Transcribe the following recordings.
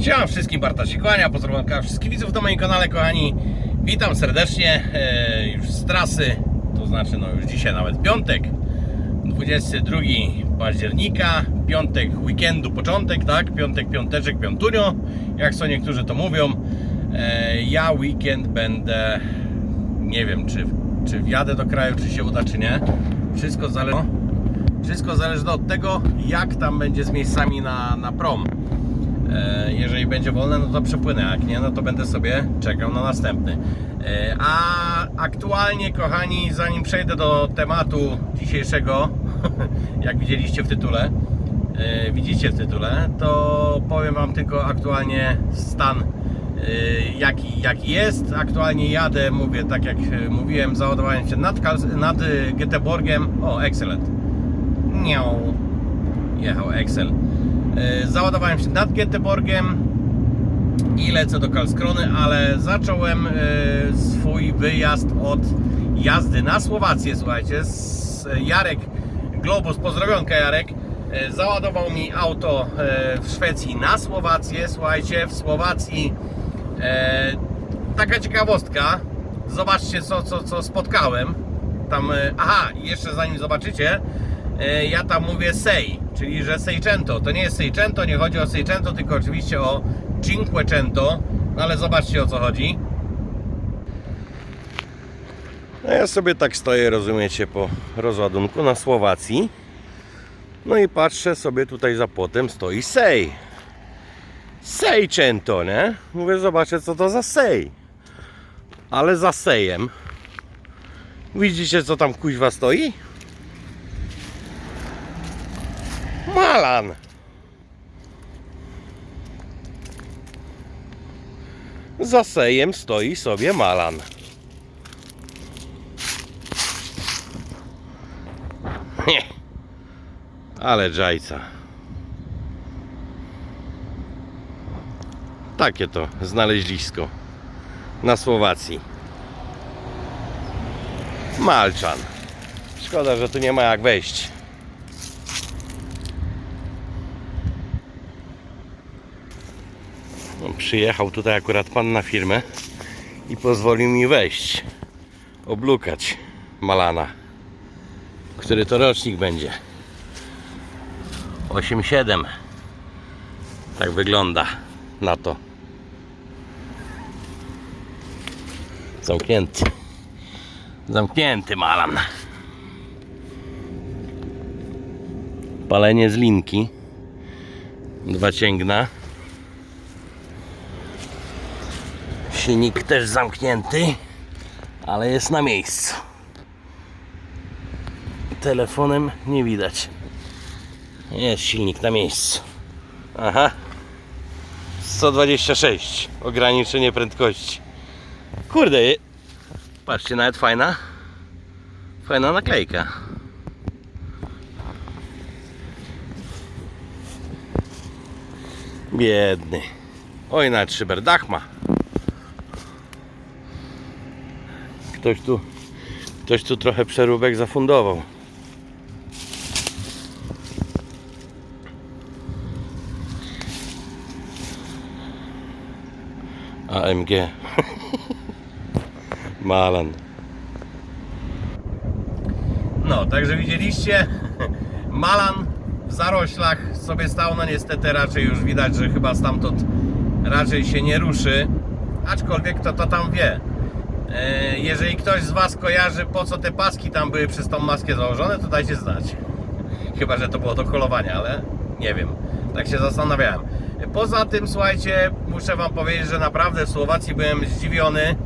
Siema wszystkim, Barta się kłania, pozdrowionka wszystkich widzów na moim kanale, kochani. Witam serdecznie, e, już z trasy, to znaczy no już dzisiaj nawet piątek, 22 października, piątek weekendu, początek, tak? Piątek, piąteczek, piątunio, jak co niektórzy to mówią. E, ja weekend będę, nie wiem czy, czy wjadę do kraju, czy się uda, czy nie. Wszystko zależy, wszystko zależy od tego, jak tam będzie z miejscami na, na prom. E, Jeżeli będzie wolne, no to przepłynę, jak nie, no to będę sobie czekał na następny. E, A aktualnie, kochani, zanim przejdę do tematu dzisiejszego, jak widzieliście w tytule, e, widzicie w tytule, to powiem Wam tylko aktualnie stan jaki, jaki jest. Aktualnie jadę, mówię tak jak mówiłem, załadowałem się nad, nad Göteborgiem. O, excellent. Miau. Jechał Excel. E, Załadowałem się nad Göteborgiem i lecę do Karlskrony, ale zacząłem e, swój wyjazd od jazdy na Słowację, słuchajcie. Z Jarek Globus, pozdrowionka Jarek, e, załadował mi auto w Szwecji na Słowację. Słuchajcie, w Słowacji taka ciekawostka. Zobaczcie, co, co, co spotkałem. Tam, aha, jeszcze zanim zobaczycie, ja tam mówię sei, czyli że seicento. To nie jest seicento, nie chodzi o seicento, tylko oczywiście o cinquecento. No ale zobaczcie o co chodzi. No ja sobie tak stoję, rozumiecie, po rozładunku na Słowacji. No i patrzę sobie tutaj za płotem stoi sej. Seicento, nie? Mówię, zobaczę co to za sej. Ale za sejem. Widzicie co tam kuźwa stoi? Malan. Za sejem stoi sobie Malan. Nie. Ale dżajca. Takie to znaleźlisko na Słowacji. Malczan. Szkoda, że tu nie ma jak wejść. Przyjechał tutaj akurat pan na firmę i pozwolił mi wejść, oblukać Malana. Który to rocznik będzie? 8,7. Tak wygląda na to. Zamknięty. Zamknięty Malan. Palenie z linki. Dwa cięgna. Silnik też zamknięty, ale jest na miejscu. Telefonem nie widać. Jest silnik na miejscu. Aha. 126. Ograniczenie prędkości. Kurde. Patrzcie, nawet fajna. Fajna naklejka. Biedny. Oj, nawet szyberdach ma. Ktoś tu, ktoś tu trochę przeróbek zafundował. AMG. Malan. No, także widzieliście, Malan w zaroślach sobie stał, no niestety raczej już widać, że chyba stamtąd raczej się nie ruszy, aczkolwiek kto to tam wie. E, Jeżeli ktoś z Was kojarzy, po co te paski tam były przez tą maskę założone, to dajcie znać. Chyba, że to było do kolowania, ale nie wiem. Tak się zastanawiałem. Poza tym, słuchajcie, muszę Wam powiedzieć, że naprawdę w Słowacji byłem zdziwiony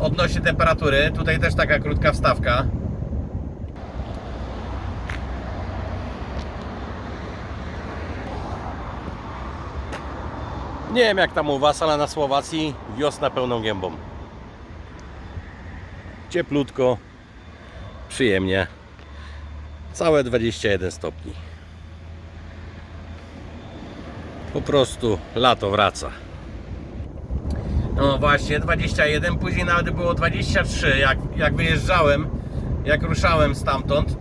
odnośnie temperatury. Tutaj też taka krótka wstawka. Nie wiem jak tam u Was, ale na Słowacji wiosna pełną gębą. Cieplutko, przyjemnie. Całe 21 stopni. Po prostu lato wraca. No właśnie, 21, później nawet było 23, jak, jak wyjeżdżałem, jak ruszałem stamtąd.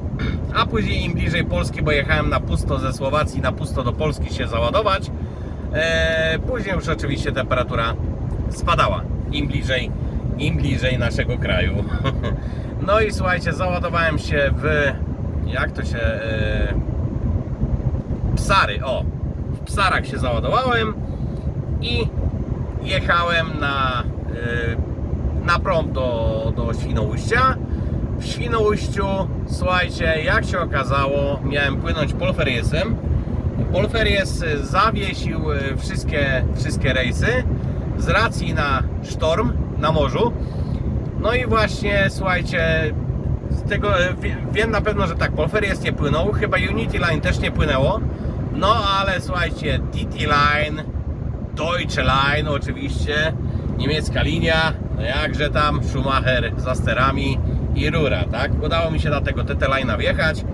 A później im bliżej Polski, bo jechałem na pusto ze Słowacji, na pusto do Polski się załadować. E, później już oczywiście temperatura spadała. Im bliżej, im bliżej naszego kraju. No i słuchajcie, załadowałem się w. Jak to się. E, Psary, o. W Psarach się załadowałem i jechałem na, y, na prom do, do Świnoujścia. W Świnoujściu, słuchajcie, jak się okazało, miałem płynąć Polferiesem. Polferes zawiesił y, wszystkie, wszystkie rejsy z racji na sztorm na morzu. No i właśnie, słuchajcie, z tego wie- wiem na pewno, że tak, Polferies nie płynął, chyba Unity Line też nie płynęło. No ale słuchajcie, TT Line, Deutsche Line oczywiście, niemiecka linia, no jakże tam, Schumacher za sterami i rura, tak? Udało mi się na tego TT Line'a wjechać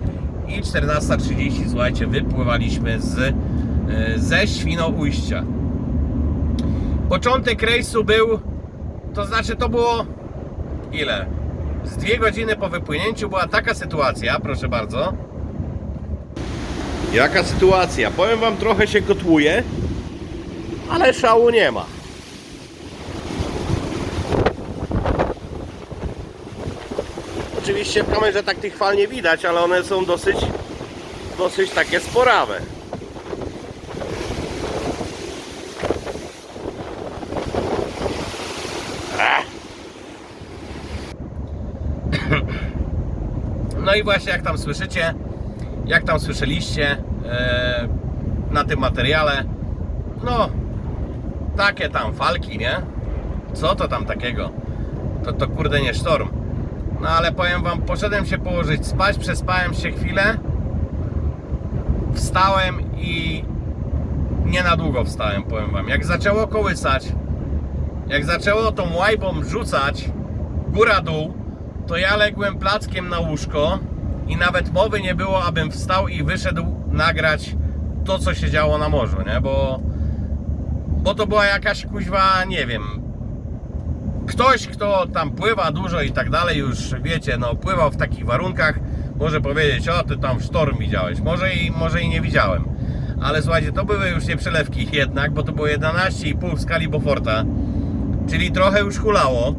i 14.30, słuchajcie, wypływaliśmy z, y, ze Świnoujścia. Początek rejsu był, to znaczy to było ile? Z dwie godziny po wypłynięciu była taka sytuacja, proszę bardzo. Jaka sytuacja? Powiem wam, trochę się gotuje, ale szału nie ma. Oczywiście w kamerze tak tych fal nie widać, ale one są dosyć, dosyć takie sporawe. No i właśnie jak tam słyszycie, jak tam słyszeliście e, na tym materiale, no takie tam falki, nie? Co to tam takiego? To to kurde nie sztorm. No ale powiem wam, poszedłem się położyć spać, przespałem się chwilę, wstałem i nie na długo wstałem, powiem wam. Jak zaczęło kołysać, jak zaczęło tą łajbą rzucać góra-dół, to ja ległem plackiem na łóżko i nawet mowy nie było, abym wstał i wyszedł nagrać to, co się działo na morzu, nie? Bo, bo to była jakaś kuźwa, nie wiem, ktoś, kto tam pływa dużo i tak dalej, już wiecie, no pływał w takich warunkach, może powiedzieć, o ty tam sztorm widziałeś. Może i, może i nie widziałem. Ale słuchajcie, to były już nie przelewki jednak, bo to było 11,5 w skali Beauforta, czyli trochę już hulało.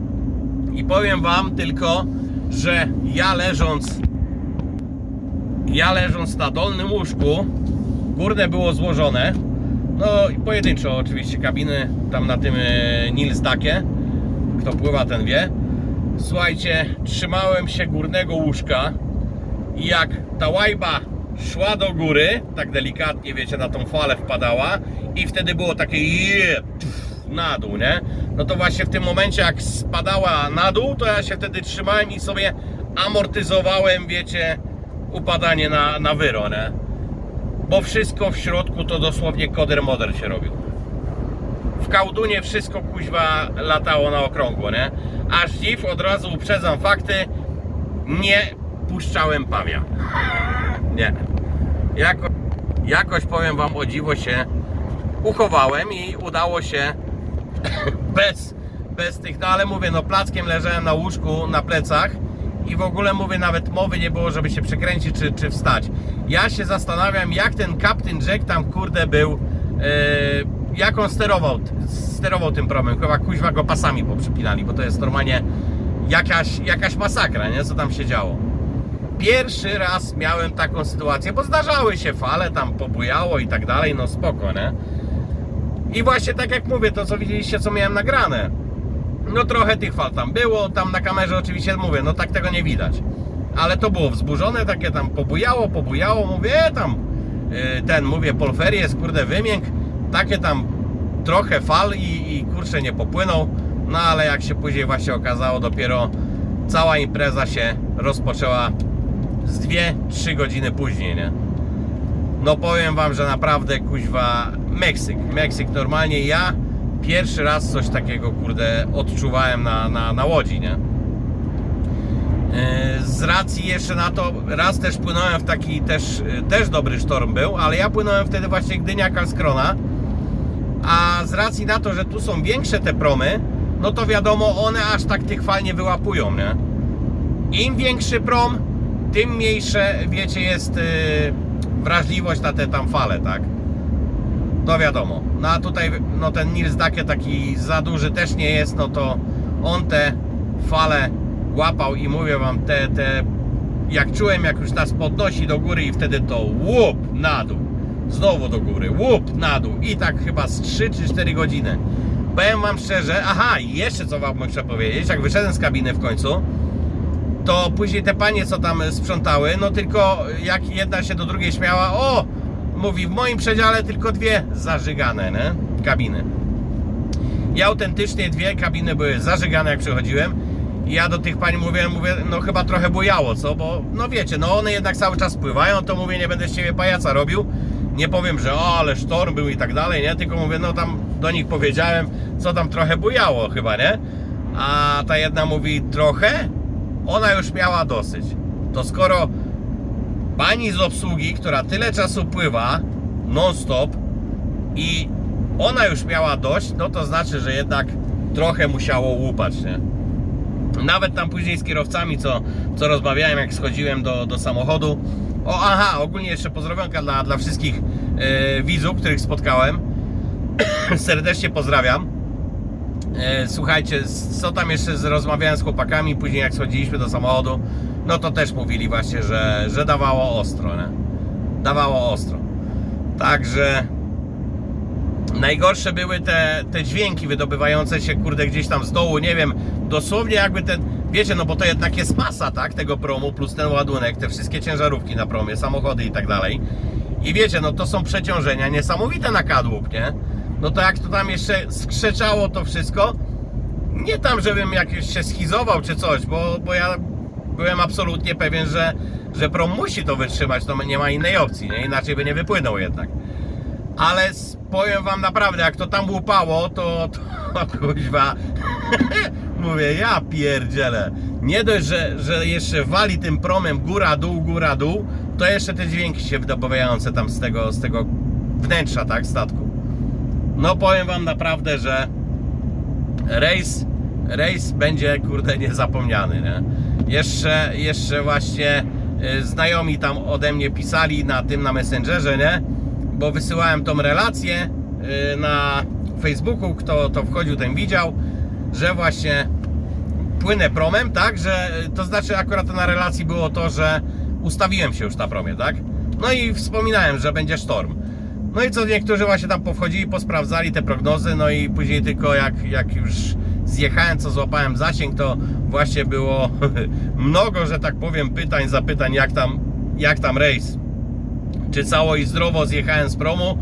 I powiem wam tylko, że ja leżąc ja leżąc na dolnym łóżku, górne było złożone, no i pojedynczo oczywiście kabiny, tam na tym e, Nilsdakie, kto pływa ten wie. Słuchajcie, trzymałem się górnego łóżka i jak ta łajba szła do góry, tak delikatnie, wiecie, na tą falę wpadała i wtedy było takie je, na dół, nie? No to właśnie w tym momencie, jak spadała na dół, to ja się wtedy trzymałem i sobie amortyzowałem, wiecie, upadanie na, na wyro, nie? Bo wszystko w środku to dosłownie koder moder się robił. W Kałdunie wszystko kuźwa latało na okrągło, nie? Aż dziw, od razu uprzedzam fakty, nie puszczałem pawia. Nie. Jako, jakoś powiem wam o dziwo się uchowałem i udało się bez, bez tych, no ale mówię, no plackiem leżałem na łóżku, na plecach i w ogóle mówię, nawet mowy nie było, żeby się przekręcić czy, czy wstać. Ja się zastanawiam, jak ten Captain Jack tam kurde był, e, jak on sterował, sterował tym promem. Chyba kuźwa go pasami poprzypinali, bo to jest normalnie jakaś, jakaś masakra, nie? Co tam się działo. Pierwszy raz miałem taką sytuację, bo zdarzały się fale, tam pobujało i tak dalej, no spoko, nie? I właśnie tak jak mówię, to co widzieliście, co miałem nagrane. No trochę tych fal tam było, tam na kamerze oczywiście mówię, no tak tego nie widać. Ale to było wzburzone, takie tam pobujało, pobujało, mówię, e, tam y, ten, mówię, Polferie, kurde wymięk, takie tam trochę fal i, i kurczę nie popłynął. No ale jak się później właśnie okazało, dopiero cała impreza się rozpoczęła z 2-3 godziny później, nie? No powiem wam, że naprawdę kuźwa Meksyk. Meksyk normalnie ja pierwszy raz coś takiego kurde odczuwałem na, na, na łodzi, nie? Yy, Z racji jeszcze na to, raz też płynąłem w taki też, yy, też dobry sztorm był, ale ja płynąłem wtedy właśnie Gdynia Kalskrona, a z racji na to, że tu są większe te promy, no to wiadomo, one aż tak tych fal nie wyłapują, nie? Im większy prom, tym mniejsze, wiecie, jest yy, wrażliwość na te tam fale, tak? To wiadomo. No a tutaj no ten Nils Dake taki za duży też nie jest, no to on te fale łapał i mówię wam, te, te jak czułem, jak już nas podnosi do góry i wtedy to łup na dół, znowu do góry, łup na dół i tak chyba z 3 czy 4 godziny. Powiem wam szczerze, aha, jeszcze co wam muszę powiedzieć, jak wyszedłem z kabiny w końcu, to później te panie, co tam sprzątały, no tylko jak jedna się do drugiej śmiała, o, mówi, w moim przedziale tylko dwie zażygane, kabiny. I autentycznie dwie kabiny były zażygane, jak przychodziłem. I ja do tych pań mówię, mówię, no chyba trochę bojało, co? Bo, no wiecie, no one jednak cały czas pływają, to mówię, nie będę z ciebie pajaca robił. Nie powiem, że o, ale sztorm był i tak dalej, nie? Tylko mówię, no tam do nich powiedziałem, co tam trochę bujało chyba, nie? A ta jedna mówi, trochę? Ona już miała dosyć. To skoro pani z obsługi, która tyle czasu pływa, non-stop i ona już miała dość, no to znaczy, że jednak trochę musiało łupać, nie? Nawet tam później z kierowcami, co, co rozmawiałem, jak schodziłem do, do samochodu. O, aha, ogólnie jeszcze pozdrowionka dla, dla wszystkich e, widzów, których spotkałem. Serdecznie pozdrawiam. E, słuchajcie, co tam jeszcze z, rozmawiałem z chłopakami, później jak schodziliśmy do samochodu, no to też mówili właśnie, że, że dawało ostro, nie? Dawało ostro. Także najgorsze były te, te dźwięki wydobywające się, kurde, gdzieś tam z dołu, nie wiem, dosłownie jakby ten, wiecie, no bo to jednak jest masa, tak, tego promu, plus ten ładunek, te wszystkie ciężarówki na promie, samochody i tak dalej. I wiecie, no to są przeciążenia niesamowite na kadłub, nie? No to jak to tam jeszcze skrzeczało to wszystko, nie tam, żebym jakiś się schizował czy coś, bo, bo ja byłem absolutnie pewien, że, że prom musi to wytrzymać, to nie ma innej opcji, nie? Inaczej by nie wypłynął jednak. Ale powiem wam naprawdę, jak to tam łupało, to, to kuźwa, mówię, ja pierdzielę. Nie dość, że, że jeszcze wali tym promem góra, dół, góra, dół, to jeszcze te dźwięki się wydobywające tam z tego, z tego wnętrza, tak, statku. No powiem wam naprawdę, że rejs, rejs będzie kurde niezapomniany, nie? Jeszcze, jeszcze właśnie y, znajomi tam ode mnie pisali na tym, na Messengerze, nie? Bo wysyłałem tą relację y, na Facebooku, kto to wchodził, ten widział, że właśnie płynę promem, tak? Że y, to znaczy akurat na relacji było to, że ustawiłem się już na promie, tak? No i wspominałem, że będzie sztorm. No i co niektórzy właśnie tam powchodzili, posprawdzali te prognozy, no i później tylko jak, jak już zjechałem, co złapałem zasięg, to właśnie było mnogo, że tak powiem, pytań, zapytań, jak tam, jak tam rejs. Czy cało i zdrowo zjechałem z promu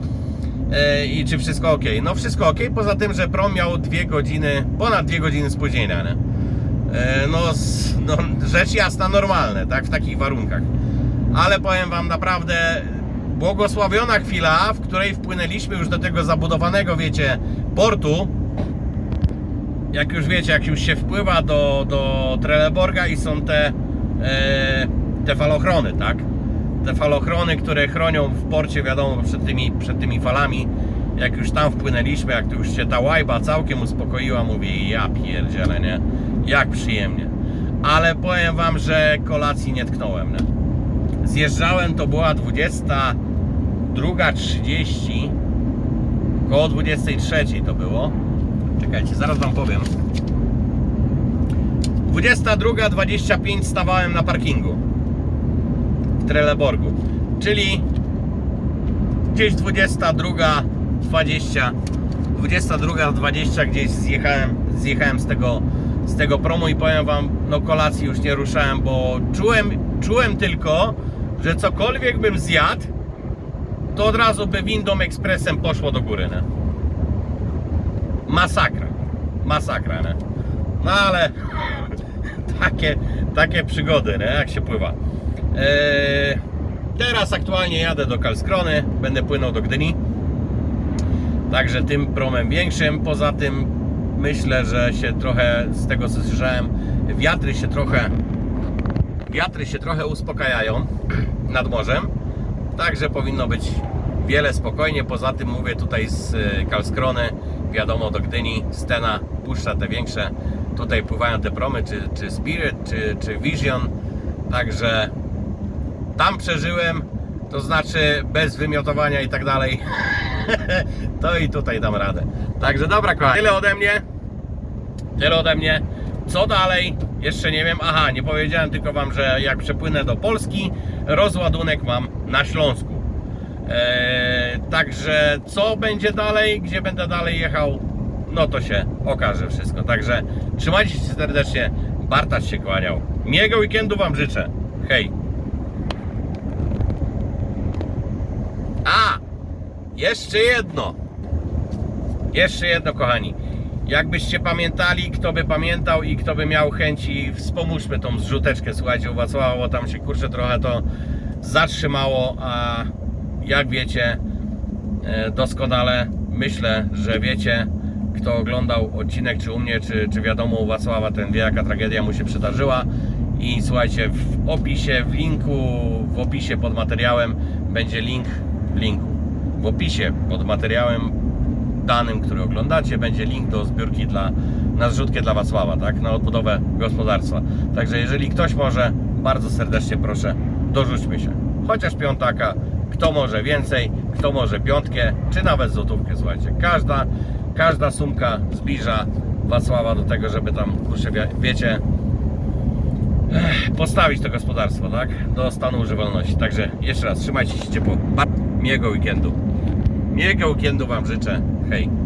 e, i czy wszystko ok. No wszystko ok, poza tym, że prom miał dwie godziny, ponad dwie godziny spóźnienia, nie? E, no, no, rzecz jasna, normalne, tak, w takich warunkach. Ale powiem Wam naprawdę, błogosławiona chwila, w której wpłynęliśmy już do tego zabudowanego, wiecie, portu. Jak już wiecie, jak już się wpływa do, do Trelleborga i są te, e, te falochrony, tak? Te falochrony, które chronią w porcie, wiadomo, przed tymi, przed tymi falami. Jak już tam wpłynęliśmy, jak to już się ta łajba całkiem uspokoiła, mówię, ja pierdzielę, nie? Jak przyjemnie. Ale powiem Wam, że kolacji nie tknąłem, nie? Zjeżdżałem, to była 22.30 Koło 23 to było. Czekajcie, zaraz wam powiem. 22.25 stawałem na parkingu W Trelleborgu Czyli Gdzieś 22.20 22.20 gdzieś zjechałem Zjechałem z tego z tego promu i powiem wam, no kolacji już nie ruszałem, bo czułem, czułem tylko, że cokolwiek bym zjadł, to od razu by windą ekspresem poszło do góry, nie? Masakra. Masakra, nie? No ale takie, takie przygody, nie? Jak się pływa. Eee, teraz aktualnie jadę do Kalskrony, będę płynął do Gdyni. Także tym promem większym. Poza tym myślę, że się trochę z tego co słyszałem, wiatry się trochę wiatry się trochę uspokajają nad morzem. Także powinno być wiele spokojnie. Poza tym mówię tutaj z y, Kalskrony, wiadomo do Gdyni, Stena puszcza te większe. Tutaj pływają te promy, czy, czy Spirit, czy, czy Vision. Także tam przeżyłem, to znaczy bez wymiotowania i tak dalej, to i tutaj dam radę. Także dobra, kochani, tyle ode mnie. Tyle ode mnie. Co dalej? Jeszcze nie wiem. Aha, nie powiedziałem tylko Wam, że jak przepłynę do Polski, rozładunek mam na Śląsku. Eee, także co będzie dalej, gdzie będę dalej jechał, no to się okaże wszystko. Także trzymajcie się serdecznie. Bartaś się kłaniał. Miłego weekendu Wam życzę. Hej. A! Jeszcze jedno. Jeszcze jedno, kochani. Jakbyście pamiętali, kto by pamiętał i kto by miał chęci, wspomóżmy tą zrzuteczkę, słuchajcie, u Wacława, bo tam się kurczę trochę to zatrzymało, a jak wiecie, e, doskonale myślę, że wiecie, kto oglądał odcinek, czy u mnie, czy, czy wiadomo u Wacława, ten wie jaka tragedia mu się przydarzyła i słuchajcie, w opisie, w linku, w opisie pod materiałem będzie link linku. W opisie pod materiałem danym, który oglądacie, będzie link do zbiórki dla, na zrzutkę dla Wacława, tak? Na odbudowę gospodarstwa. Także jeżeli ktoś może, bardzo serdecznie proszę, dorzućmy się. Chociaż piątaka, kto może więcej, kto może piątkę, czy nawet złotówkę, słuchajcie. Każda, każda sumka zbliża Wacława do tego, żeby tam, proszę, wie- wiecie, ech, postawić to gospodarstwo, tak? Do stanu używalności. Także jeszcze raz, trzymajcie się ciepło. Miłego weekendu. Miłego weekendu Wam życzę. Hej.